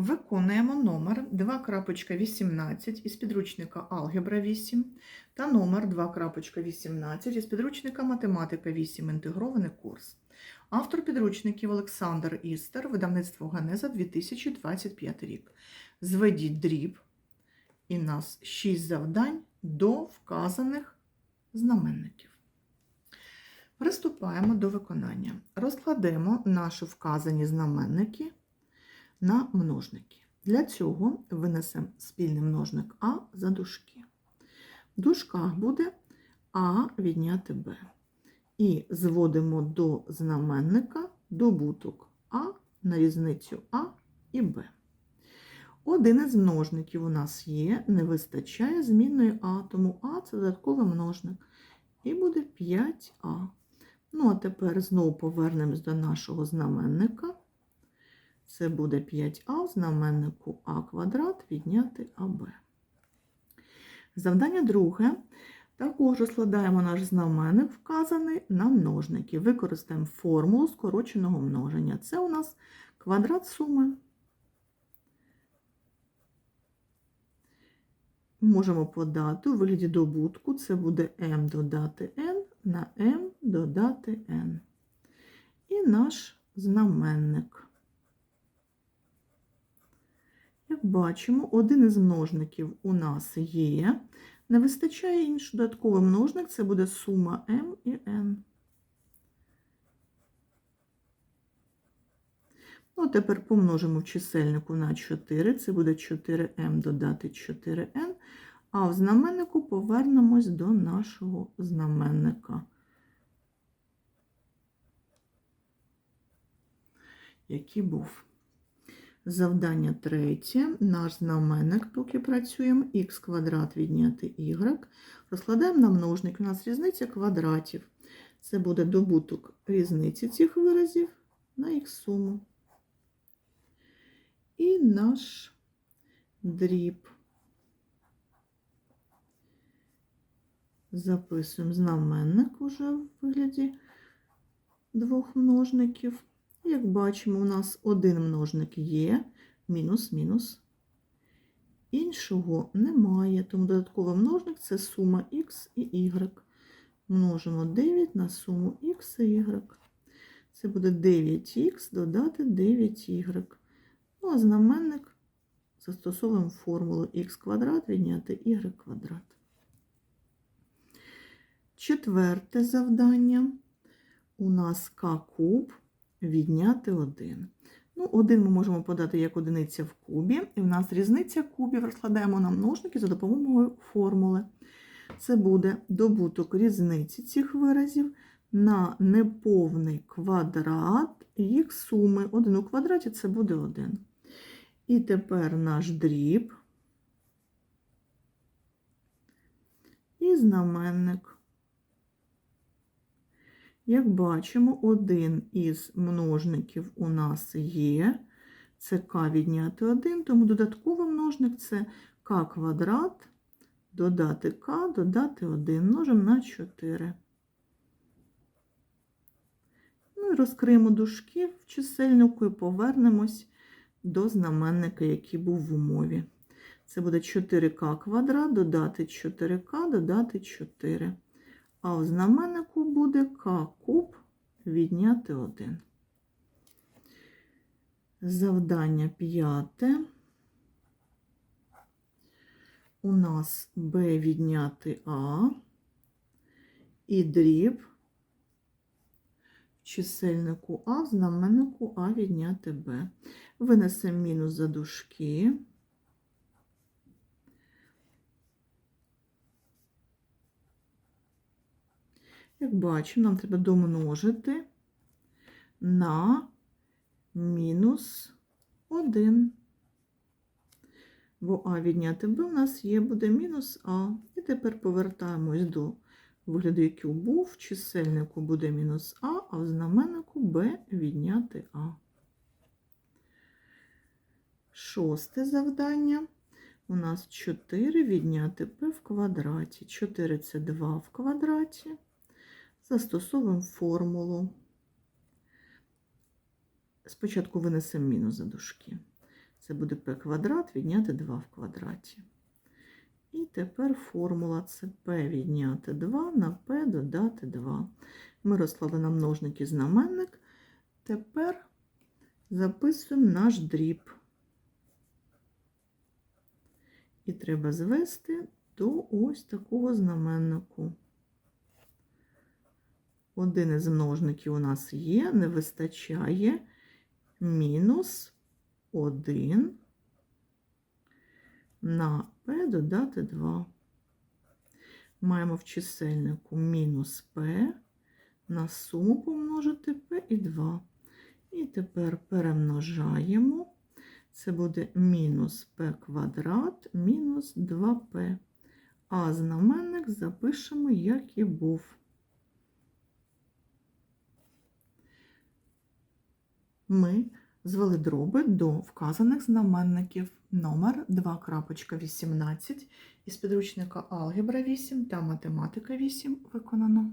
Виконуємо номер 2.18 із підручника Алгебра 8 та номер 2.18 із підручника Математика 8. Інтегрований курс. Автор підручників Олександр Істер, видавництво Ганеза 2025 рік. Зведіть дріб. І нас 6 завдань до вказаних знаменників. Приступаємо до виконання. Розкладемо наші вказані знаменники на множники. Для цього винесемо спільний множник А за дужки. В дужках буде А відняти Б. І зводимо до знаменника добуток А на різницю А і Б. Один із множників у нас є, не вистачає змінної А, тому А це додатковий множник. І буде 5А. Ну, а тепер знову повернемось до нашого знаменника. Це буде 5а в знаменнику а квадрат відняти АБ. Завдання друге. Також розкладаємо наш знаменник, вказаний на множники. Використаємо формулу скороченого множення. Це у нас квадрат суми. Можемо подати у вигляді добутку. Це буде m додати n на m додати n. І наш знаменник. Як бачимо, один із множників у нас є. Не вистачає інший додатковий множник, це буде сума m і n. Ну, тепер помножимо в чисельнику на 4, це буде 4m додати 4n, а в знаменнику повернемось до нашого знаменника. Який був. Завдання третє. Наш знаменник, поки працюємо, х квадрат відняти y. Розкладаємо на множник. У нас різниця квадратів. Це буде добуток різниці цих виразів на їх суму. І наш дріб. Записуємо знаменник уже в вигляді двох множників. Як бачимо, у нас один множник є, мінус-мінус. Іншого немає, тому додатковий множник це сума х і y. Множимо 9 на суму х і y. Це буде 9х додати 9y. Ну, а знаменник застосовуємо формулу х квадрат відняти y квадрат. Четверте завдання. У нас к куб відняти 1. Ну, 1 ми можемо подати як одиниця в кубі, і в нас різниця кубів розкладаємо на множники за допомогою формули. Це буде добуток різниці цих виразів на неповний квадрат їх суми. 1 у квадраті це буде 1. І тепер наш дріб і знаменник. Як бачимо, один із множників у нас є. Це k відняти 1, тому додатковий множник це k квадрат, додати k, додати 1, множимо на 4. Ну і розкриємо дужки в чисельнику і повернемось до знаменника, який був в умові. Це буде 4k квадрат, додати 4k, додати 4. А в знаменнику буде К куб відняти 1. Завдання п'яте. У нас Б відняти А і дріб в чисельнику А, в знаменнику А відняти Б. Винесемо мінус за дужки. Як бачимо, нам треба домножити на мінус 1. Бо А відняти Б у нас є, буде мінус А. І тепер повертаємось до вигляду, який був. В чисельнику буде мінус А, а в знаменнику Б відняти А. Шосте завдання. У нас 4 відняти П в квадраті. 4 це 2 в квадраті. Застосовуємо формулу. Спочатку винесемо мінус за дужки. Це буде p квадрат відняти 2 в квадраті. І тепер формула це p відняти 2 на p додати 2. Ми розклали на множники знаменник. Тепер записуємо наш дріб. І треба звести до ось такого знаменнику. Один із множників у нас є, не вистачає мінус 1 на p додати 2. Маємо в чисельнику мінус p на суму помножити p і 2. І тепер перемножаємо. Це буде мінус p квадрат мінус 2p. А знаменник запишемо, як і був. Ми звели дроби до вказаних знаменників номер 2.18 із підручника Алгебра 8 та Математика 8 виконано.